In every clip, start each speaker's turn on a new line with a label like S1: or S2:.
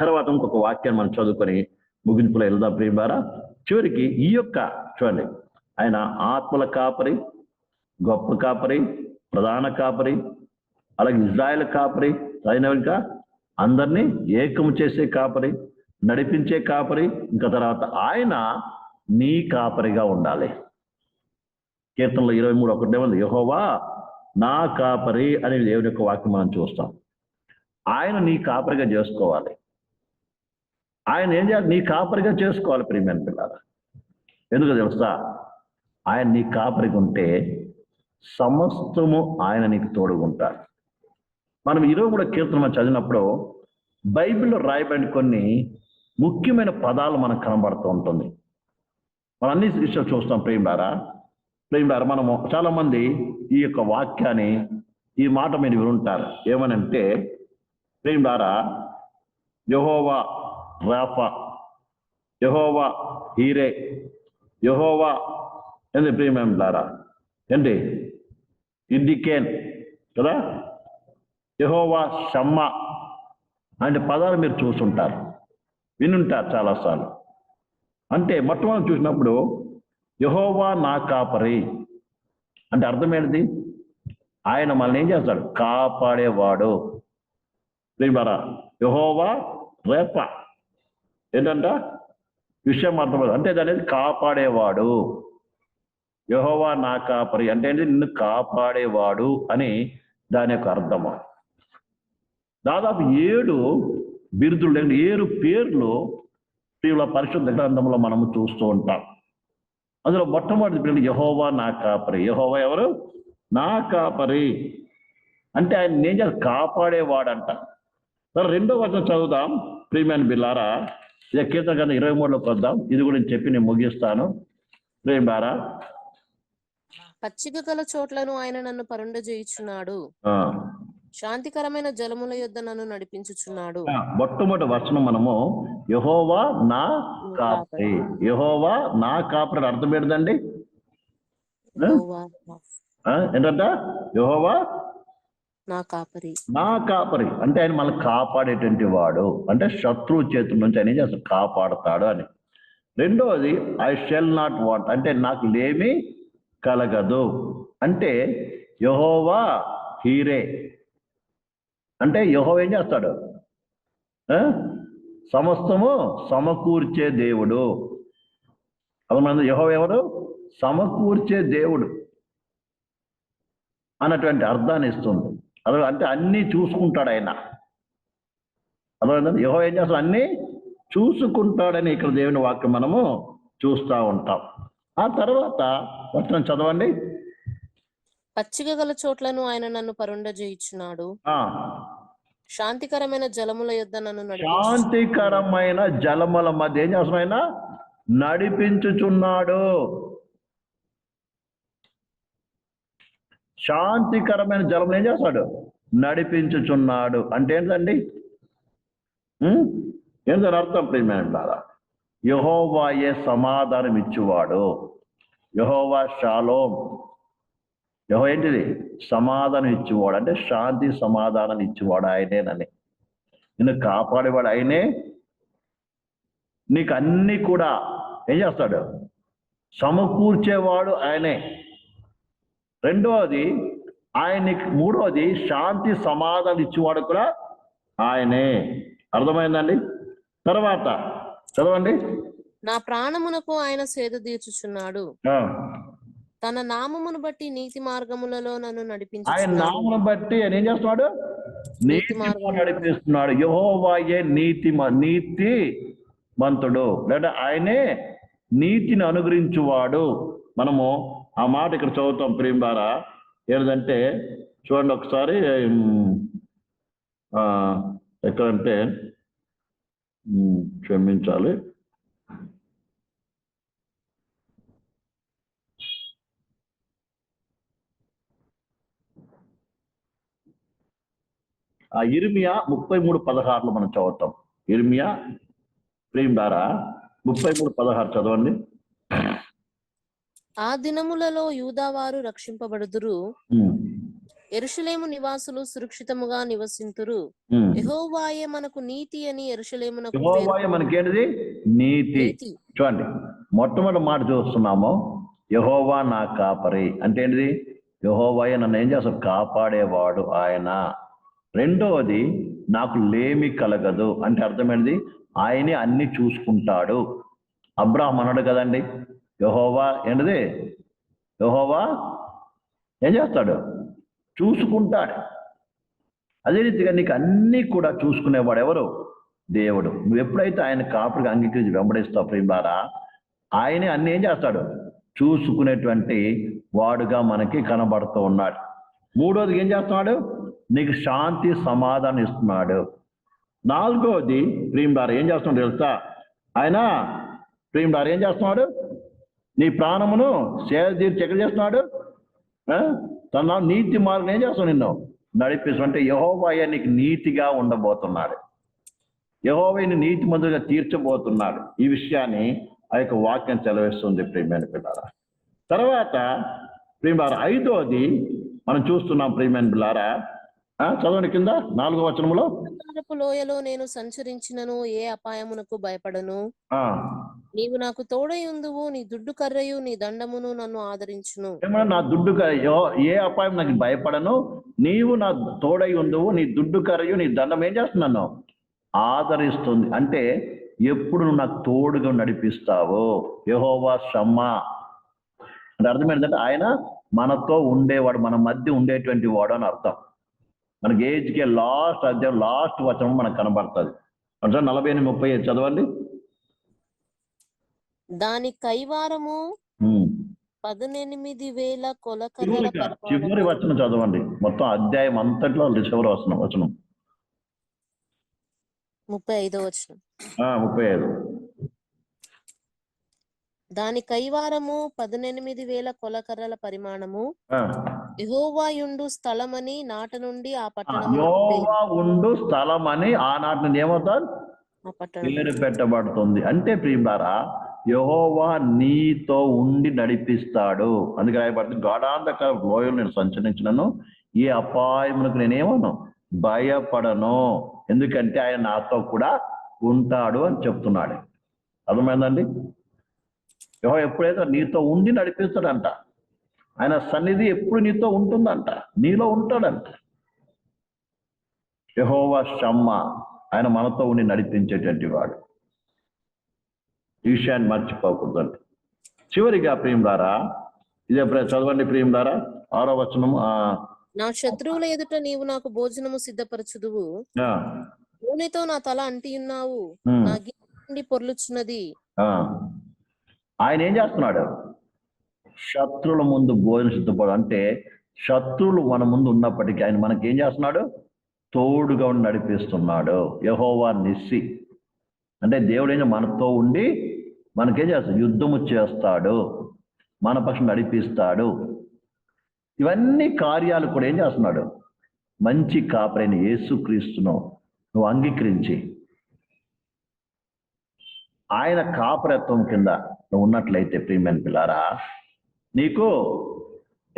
S1: తర్వాత ఇంకొక వాక్యాన్ని మనం చదువుకొని ముగింపులో వెళ్దాం ప్రియులారా చివరికి ఈ యొక్క చూడండి. ఆయన ఆత్మల కాపరి గొప్ప కాపరి ప్రధాన కాపరి అలాగే ఇజ్రాయెల్ కాపరి అయిన ఇంకా అందరినీ ఏకము చేసే కాపరి నడిపించే కాపరి ఇంకా తర్వాత ఆయన నీ కాపరిగా ఉండాలి. కీర్తనలో ఇరవై మూడు ఒకటే ఉంది యహోవా నా కాపరి అనే దేవుని యొక్క వాక్యం మనం చూస్తాం. ఆయన నీ కాపరిగా చేసుకోవాలి. ఆయన ఏం చేయాలి? నీ కాపరిగా చేసుకోవాలి ప్రియమైన పిల్లల. ఎందుకు తెలుసా? ఆయన నీ కాపరిగా ఉంటే సమస్తము ఆయన నీకు తోడుగుంటాడు మనం ఈరోజు కూడా కీర్తన చదివినప్పుడు బైబిల్లో రాయబడిన కొన్ని ముఖ్యమైన పదాలు మనకు కనబడుతూ ఉంటుంది. మనం అన్ని విషయాలు చూస్తాం ప్రేమిడారా ప్రేమిడారా మనము చాలామంది ఈ యొక్క వాక్యాన్ని ఈ మాట మీరు వినుంటారు ఏమనంటే ప్రేమిడారా యహోవా రాఫా యహోవా హీరే యహోవా ఏంది ప్రియమేమిడారా ఏంటి ఇండికేన్ కదా యహోవా షమ్మ అంటే పదాలు మీరు చూసుంటారు వినుంటారు చాలాసార్లు అంటే మొట్టమొదటి చూసినప్పుడు యహోవా నా కాపరి అంటే అర్థం ఏంటిది ఆయన మనల్ని ఏం చేస్తాడు కాపాడేవాడు ప్రియమారా యహోవా రేప ఏంటంట? విషయం అర్థం అంటే దాని అనేది కాపాడేవాడు. యహోవా నా కాపరి. అంటే ఏంటి? నిన్ను కాపాడేవాడు అని దాని యొక్క అర్థము దాదాపు ఏడు బిరుదులు లేని ఏడు పేర్లు ప్రియుల పరిశుద్ధ గ్రంథంలో మనము చూస్తూ ఉంటాం. అందులో మొట్టమొదటి పేరు యహోవా నా కాపరి. యహోవా ఎవరు? నా కాపరి. అంటే ఆయన నేను కాపాడేవాడంట. సరే రెండో వచనం చదువుదాం. ప్రియమైన బిల్లారా ఇక కీర్తన గ్రంథం ఇరవై మూడులోకి వద్దాం ఇది కూడా నేను చెప్పి నేను ముగిస్తాను. ప్రేమారా
S2: పచ్చిక గల చోట్లను ఆయన నన్ను పరుండజేయుచున్నాడు. శాంతికరమైన జలముల యొద్ద నన్ను నడిపించుచున్నాడు.
S1: మొట్టమొదటి వచనం మనము యహోవా నా కాపరి. యహోవా నా కాపరి అర్థం ఏంటండి? ఏంటంట? యహోవా
S2: నా కాపరి.
S1: నా కాపరి. అంటే ఆయన మనల్ని కాపాడేటువంటి వాడు. అంటే శత్రువు చేతుల నుంచి ఆయన అసలు చేస్తాడు? కాపాడతాడు అని. రెండవది ఐ షెల్ నాట్ వాంట్ అంటే నాకు లేమి కలగదు. అంటే యహోవా హీరే. అంటే యహో ఏం చేస్తాడు? సమస్తము సమకూర్చే దేవుడు. అర్థమైంది? యహో ఎవరు? సమకూర్చే దేవుడు. అన్నటువంటి అర్థాన్ని ఇస్తుంది. అదే అంటే అన్నీ చూసుకుంటాడు ఆయన. అర్థమైందండి? యహో ఏం చేస్తాడు? అన్నీ చూసుకుంటాడని ఇక్కడ దేవుని వాక్యం మనము చూస్తూ ఉంటాం. ఆ తర్వాత వచనం చదవండి.
S2: పచ్చిక గల చోట్లను ఆయన నన్ను పరుండజేయుచున్నాడు.
S1: ఆ.
S2: శాంతికరమైన జలముల యొద్ద నన్ను
S1: శాంతికరమైన జలముల మధ్య ఏం చేస్తున్నాడు ఆయన? నడిపించుచున్నాడు. శాంతికరమైన జలం ఏం చేస్తాడు? నడిపించుచున్నాడు. అంటే ఏంటండి? ఉం? ఏంటని అర్థం? ప్రియమైన యహోవాయే సమాధానం ఇచ్చువాడు. యహోవా షాలోం. యహో ఏంటిది? సమాధానం ఇచ్చేవాడు. అంటే శాంతి సమాధానం ఇచ్చేవాడు ఆయనేనని. నిన్ను కాపాడేవాడు ఆయనే. నీకు అన్ని కూడా ఏం చేస్తాడు? సమకూర్చేవాడు ఆయనే. రెండవది ఆయనకి మూడవది శాంతి సమాధానం ఇచ్చేవాడు కూడా ఆయనే. అర్థమైందండి? తర్వాత చదవండి.
S2: నా ప్రాణమునకు ఆయన సేద తీర్చుచున్నాడు. తన నామమును బట్టి నీతి మార్గములలో నన్ను
S1: ఆయన
S2: నడిపించుచున్నాడు
S1: నామను బట్టి ఆయన ఏం చేస్తున్నాడు? నీతి
S2: మార్గం.
S1: నడిపిస్తున్నాడు. యహోవాయే నీతి నీతి మంతుడు. లేదా ఆయనే నీతిని అనుగ్రహించువాడు. మనము ఆ మాట ఇక్కడ చదువుతాం బారా ఏంటంటే చూడండి ఒకసారి ఎక్కడంటే క్షమించాలి. ఆ ఇర్మియా ముప్పై మూడు పదహారులో మనం చదువుతాం. ఇర్మియా ప్రేమ్ దారా ముప్పై మూడు పదహారు చదవండి.
S2: ఆ దినములలో యూదావారు రక్షింపబడుదురు. ఎరుషలేము నివాసులు సురక్షితముగా నివసింతురు. యెహోవాయే మనకు నీతి అని ఎరుషలేమునకు
S1: మనకేంటిది? నీతి.
S2: నీతి.
S1: చూడండి మొట్టమొదటి మాట చూస్తున్నాము. యహోవా నా కాపరి అంటే ఏంటిది యహోవాయే నన్ను ఏం చేస్తాడు? కాపాడేవాడు ఆయన. రెండవది నాకు లేమి కలగదు అంటే అర్థమైనది ఆయనే అన్ని చూసుకుంటాడు. అబ్రాహం అన్నాడు కదండి. యహోవా ఏంటది? యహోవా ఏం చేస్తాడు? చూసుకుంటాడు. అదే రీతిగా నీకు అన్నీ కూడా చూసుకునేవాడు ఎవరు? దేవుడు. నువ్వు ఎప్పుడైతే ఆయన కాపుడికి అంగీకరించి వెంబడిస్తావు ప్రియులారా ఆయనే అన్ని ఏం చేస్తాడు? చూసుకునేటువంటి వాడుగా మనకి కనబడుతూ ఉన్నాడు. మూడోది ఏం చేస్తున్నాడు? నీకు శాంతి సమాధానం ఇస్తున్నాడు. నాలుగోది ప్రియులారా ఏం చేస్తున్నాడు తెలుసా? ఆయన ప్రియులారా ఏం చేస్తున్నాడు? నీ ప్రాణమును సేద తీర్చి ఎక్కడ చేస్తున్నాడు. ఆ? తన నీతి మార్గం ఏం చేస్తావు నిన్ను? నడిపిస్తు అంటే యహోవాయ నీకు నీతిగా ఉండబోతున్నాడు. యహోవైని నీతి మందుగా తీర్చబోతున్నాడు. ఈ విషయాన్ని ఆ యొక్క వాక్యం చెలవేస్తుంది ప్రియమైన పిల్లారా. తర్వాత ప్రియమార ఐదోది మనం చూస్తున్నాం ప్రియమైన పిల్లారా చదవండి కింద నాలుగో వచనంలో
S2: లోయలో నేను సంచరించినను ఏ అపాయమునకు భయపడను?
S1: ఆ,
S2: నీవు నాకు తోడై ఉందువు నీ దుడ్డు కర్రయు నీ దండమును నన్ను ఆదరించును.
S1: ఏమన్నా నా దుడ్డుగా యెహో- ఏ అపాయం నాకు భయపడను నీవు నా తోడై ఉందువు నీ దుడ్డు కరయు నీ దండం ఏం చేస్తున్నాను? ఆదరిస్తుంది. అంటే ఎప్పుడు నువ్వు నాకు తోడుగా నడిపిస్తావో? యహోవా షమ్మ. అంటే అర్థం ఏంటంటే ఆయన మనతో ఉండేవాడు మన మధ్య ఉండేటువంటి వాడు అని అర్థం. మనకి ఏజ్కే లాస్ట్ అధ్యాయం లాస్ట్ వచనం మనకు కనబడుతుంది. అంటే నలభై ఎనిమిది ముప్పై ఐదు చదవండి.
S2: దాని కైవారము. పదునెనిమిది వేల కొలకర్రల
S1: చివరి వచనం చదవండి. మొత్తం అధ్యాయం అంతట్లో చివరి వచనం వచనం.
S2: ముప్పై ఐదో వచనం.
S1: ఆ, ముప్పై ఐదు.
S2: దాని కైవారము పదునెనిమిది వేల కొలకర్రల పరిమాణము
S1: ఆ.
S2: యెహోవాయుండు స్థలమని నాట నుండి ఆ పట్టణం
S1: యోవా ఉండు స్థలం అని ఆనాటి నుండి ఏమవుతారు? పేరు పెట్టబడుతుంది. అంటే ప్రియులారా యహోవా నీతో ఉండి నడిపిస్తాడు. అందుకే రాయబడుతుంది గాఢాంధకార లోయలు నేను సంచరించినను ఈ అపాయములకు నేనేమను భయపడను. ఎందుకంటే ఆయన నాతో కూడా ఉంటాడు అని చెప్తున్నాడు. అర్థమైందండి? యహో ఎప్పుడైతే నీతో ఉండి నడిపిస్తాడంట ఆయన సన్నిధి ఎప్పుడు నీతో ఉంటుందంట. నీలో ఉంటాడంట. యహోవా షమ్మ ఆయన మనతో ఉండి నడిపించేటువంటి వాడు. ఈ విషయాన్ని మర్చిపోకూడదండి చివరిగా ప్రియులారా ఇదే చదవండి ప్రియులారా ఆరో వచనం ఆ,
S2: నా శత్రువుల ఎదుట నీవు నాకు భోజనము సిద్ధపరచుదువు. నూనెతో నా తల అంటియున్నావు నా గిన్నె పొర్లుచున్నది.
S1: ఆ. ఆయన ఏం చేస్తున్నాడు? శత్రువుల ముందు భోజనం సిద్ధపడు అంటే శత్రువులు మన ముందు ఉన్నప్పటికీ ఆయన మనకి ఏం చేస్తున్నాడు? తోడుగా ఉండి నడిపిస్తున్నాడు. యహోవా నిస్సి. అంటే దేవుడు ఏం మనతో ఉండి మనకేం చేస్తాడు? యుద్ధము చేస్తాడు. మన పక్షం నడిపిస్తాడు. ఇవన్నీ కార్యాలు కూడా ఏం చేస్తున్నాడు? మంచి కాపరైన యేసుక్రీస్తును నువ్వు అంగీకరించి ఆయన కాపరత్వం కింద నువ్వు ఉన్నట్లయితే ప్రియమైన పిల్లారా నీకు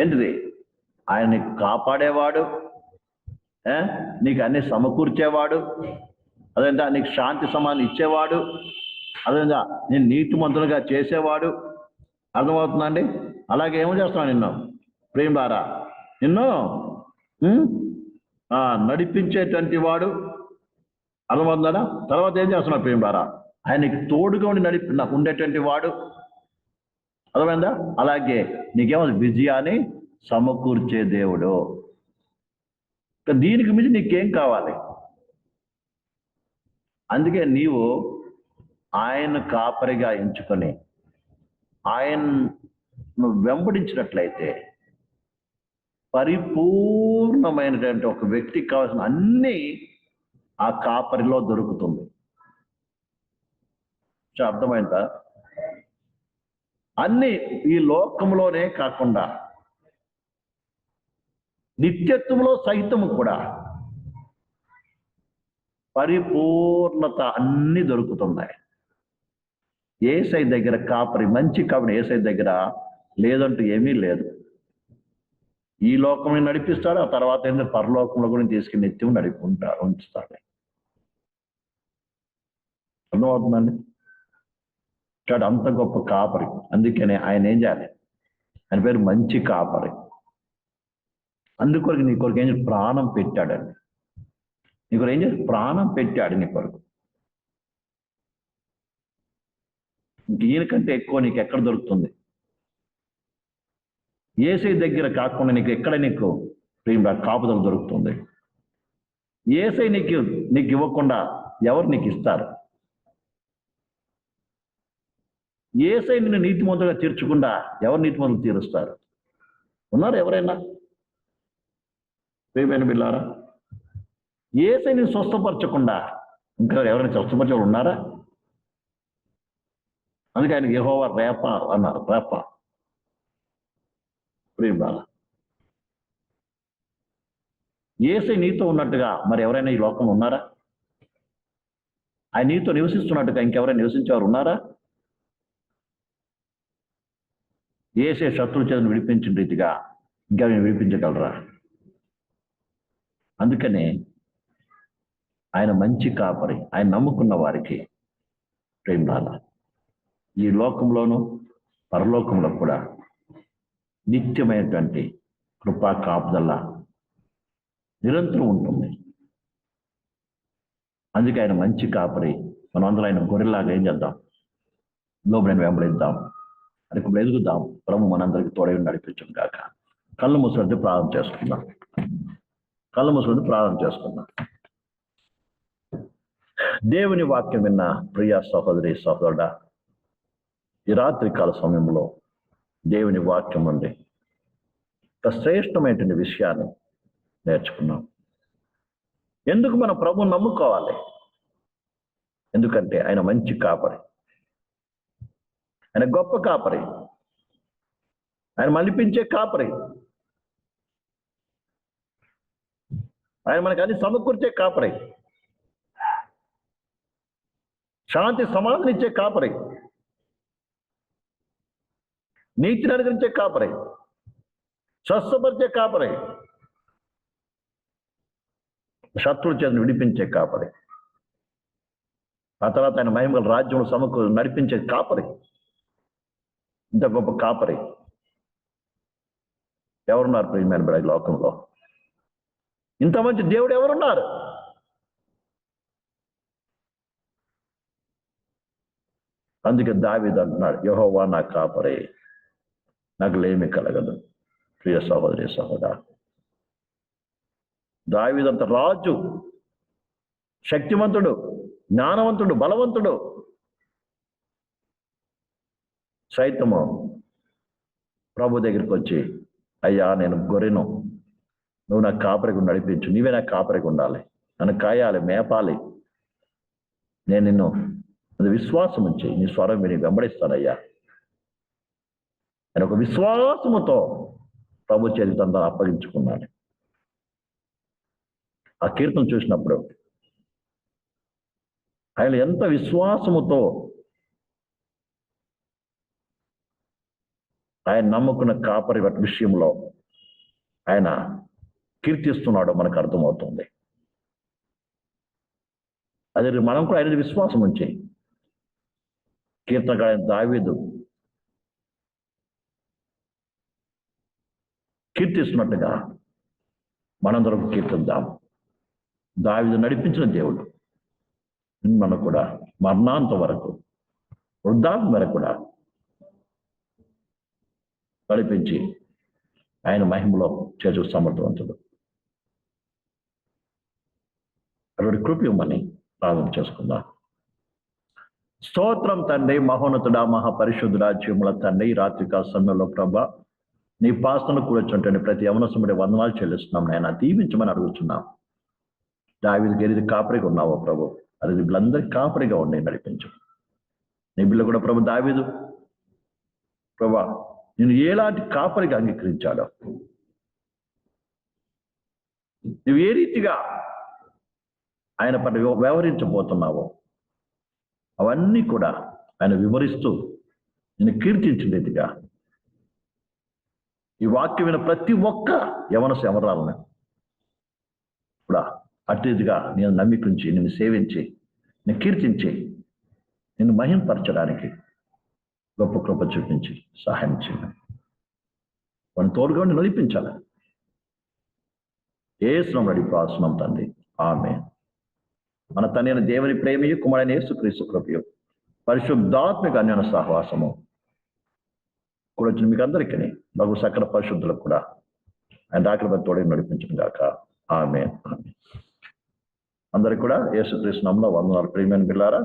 S1: ఏంటిది? ఆయన కాపాడేవాడు నీకు అన్ని సమకూర్చేవాడు అదేంటా? నీకు శాంతి సమాధానం ఇచ్చేవాడు అదేంటా? నేను నీతిమంతులుగా చేసేవాడు. అర్థమవుతుందండి? అలాగే ఏమో చేస్తున్నాడు నిన్ను? ప్రేమ ద్వారా నిన్ను నడిపించేటువంటి వాడు. అర్థమవుతుందా? తర్వాత ఏం చేస్తున్నాడు ద్వారా ఆయనకి తోడుగా ఉండి నడిపి నాకు ఉండేటువంటి వాడు. అర్థమైందా? అలాగే నీకేమో విజయాన్ని సమకూర్చే దేవుడు. దీనికి మించి నీకేం కావాలి? అందుకే నీవు ఆయన కాపరిగా ఎంచుకొని ఆయన వెంబడించినట్లయితే పరిపూర్ణమైనటువంటి ఒక వ్యక్తికి కావాల్సిన అన్ని ఆ కాపరిలో దొరుకుతుంది. అర్థమైందా? అన్ని ఈ లోకంలోనే కాకుండా నిత్యత్వంలో సహితము కూడా పరిపూర్ణత అన్ని దొరుకుతున్నాయి. ఏసై దగ్గర కాపరి మంచి కాపరి ఏసై దగ్గర లేదంటూ ఏమీ లేదు. ఈ లోకమే నడిపిస్తాడు ఆ తర్వాత ఏంటంటే పరలోకంలో కూడా తీసుకుని నిత్యం నడిపి ఉంటాడు ఉంచుతాడు. అర్థమవుతుందండి చూడు అంత గొప్ప కాపరి. అందుకనే ఆయన ఏం చేయాలి? ఆయన పేరు మంచి కాపరి. అందుకొరకు నీ కొరకు ఏం చేసి ప్రాణం పెట్టాడండి. నీ కొరకు ఏం చేసి ప్రాణం పెట్టాడు నీ కొరకు. దీనికంటే ఈయనకంటే ఎక్కువ నీకు ఎక్కడ దొరుకుతుంది? ఏసై దగ్గర కాకుండా నీకు ఎక్కడ నీకు ప్రేమ కాపుదల దొరుకుతుంది? ఏసై నీకు నీకు ఇవ్వకుండా ఎవరు నీకు ఇస్తారు? ఏసై నిన్ను నీతిమంతుగా తీర్చకుండా ఎవరు నీతిమంతులు తీరుస్తారు? ఉన్నారు ఎవరైనా? ప్రేమైన బిల్లారా ఏసై నేను స్వస్థపరచకుండా ఇంకా ఎవరైనా స్వస్థపరిచే ఉన్నారా? అందుకే ఆయన యెహోవా రేప అన్నారు రేప. ప్రేమ ఏసై నీతో ఉన్నట్టుగా మరి ఎవరైనా ఈ లోకంలో ఉన్నారా? ఆయన నీతో నివసిస్తున్నట్టుగా ఇంకెవరైనా నివసించేవారు ఉన్నారా? ఏసే శత్రు చేతను విడిపించిన రీతిగా మేము విడిపించగలరా? అందుకనే ఆయన మంచి కాపరి ఆయన నమ్ముకున్న వారికి ప్రేమ ఈ లోకంలోనూ పరలోకంలో కూడా నిత్యమైనటువంటి కృపా కాపుదల నిరంతరం ఉంటుంది. అందుకే ఆయన మంచి కాపరి మనం అందరం ఆయన గొర్రెలాగా ఏం చేద్దాం? లోబడిని వెంబడిద్దాం. అని ఇప్పుడు ఎదుగుదాం. ప్రభు మనందరికి తోడై నడిపించం కాక కళ్ళు మూసుకుంటే ప్రారంభం చేసుకుందాం. కళ్ళు మూసుకుంటే ప్రారంభం చేసుకుందాం. దేవుని వాక్యం విన్న ప్రియ సహోదరి సహోదరుడా ఈ రాత్రి కాల సమయంలో దేవుని వాక్యం నుండి ఒక శ్రేష్టమైనటువంటి విషయాన్ని నేర్చుకున్నాం. ఎందుకు మన ప్రభు నమ్ముకోవాలి? ఎందుకంటే ఆయన మంచి కాపరి. ఆయన గొప్ప కాపరి. ఆయన మలిపించే కాపరి. ఆయన మనకి అన్ని సమకూర్చే కాపరి. శాంతి సమాధానిచ్చే కాపరి. నీతిని అనుగ్రహించే కాపరి. స్వస్థపరిచే కాపరి. శత్రువు చేతిని విడిపించే కాపరి. ఆ తర్వాత ఆయన మహిమల రాజ్యంలో సమకూ నడిపించే కాపరి. ఇంత గొప్ప కాపరి. ఎవరున్నారు ప్రియమైన బిడ్డ లోకంలో? ఇంత మంచి దేవుడు ఎవరున్నారు? అందుకే దావీదు అంటున్నాడు యహోవా నా కాపరే నాకు లేమి కలగదు. ప్రియ సహోదరి సహోదర దావిదంత రాజు శక్తివంతుడు జ్ఞానవంతుడు బలవంతుడు. సైతము ప్రభు దగ్గరికి వచ్చి అయ్యా నేను గొర్రెను నువ్వు నాకు కాపరికి నడిపించు నీవే నాకు కాపరికి ఉండాలి. నన్ను కాయాలి మేపాలి. నేను నిన్ను అది విశ్వాసం ఉంచి నీ స్వరం విని వెంబడిస్తానయ్యా. ఆయన ఒక విశ్వాసముతో ప్రభు చరిత్ర అప్పగించుకున్నాడు ఆ కీర్తన చూసినప్పుడు ఆయన ఎంత విశ్వాసముతో ఆయన నమ్ముకున్న కాపరి విషయంలో ఆయన కీర్తిస్తున్నాడో మనకు అర్థమవుతుంది. అదే మనం కూడా ఆయన విశ్వాసం ఉంచి కీర్తనకాయన దావీదు కీర్తిస్తున్నట్టుగా మనందరం కీర్తిద్దాం. దావిదు నడిపించిన దేవుడు. మనం కూడా మరణాంత వరకు వృద్ధాంతం వరకు కూడా నడిపించి ఆయన మహిమలో చేసు సమర్థవంతుడు. అటువంటి కృప ఇవ్వమని ప్రార్థన చేసుకుందాం. స్తోత్రం తండ్రి మహోన్నతుడా మహాపరిశుద్ధుడా జీవుల తండ్రి ఈ రాత్రికాల సమయంలో ప్రభ నీ పాసను కూర్చుంటే ప్రతి యవనసముడి వందనాలు చెల్లిస్తున్నాం నేను దీవించమని అడుగుతున్నాం దావిది గెలిది కాపరిగా ఉన్నావో ప్రభు? అది వీళ్ళందరికీ కాపరిగా ఉండి నడిపించు. నీ బిడ్డ కూడా ప్రభు దావీదు. ప్రభా నేను ఎలాంటి కాపరిగా అంగీకరించాడో నువ్వు ఏ రీతిగా ఆయన పట్ల వ్యవహరించబోతున్నావో? అవన్నీ కూడా ఆయన వివరిస్తూ నేను కీర్తించలేదుగా ఈ వాక్యం విన ప్రతి ఒక్క యవన శవరాలను కూడా అటుగా నేను నమ్మికించి నిన్ను సేవించి నేను కీర్తించి నిన్ను మహింపరచడానికి గొప్ప కృప చూపించి సహాయం చేయండి. వాడిని తోడుగా ఉండి నడిపించాలి. ఏ నడి ప్రాసనం తండ్రి. ఆమె మన తండ్రి అయిన దేవుని ప్రేమియు కుమారుని యేసుక్రీస్తు కృపయు పరిశుద్ధాత్మిక అన్యోన సహవాసము కూడా వచ్చిన మీకు అందరికీ బహు సకల పరిశుద్ధులకు కూడా ఆయన దాఖలు తోడే నడిపించడం కాక ఆమె అందరికి కూడా యేసుక్రీస్తు నమ్మలో వందనాలు. ప్రియమైన పిల్లారా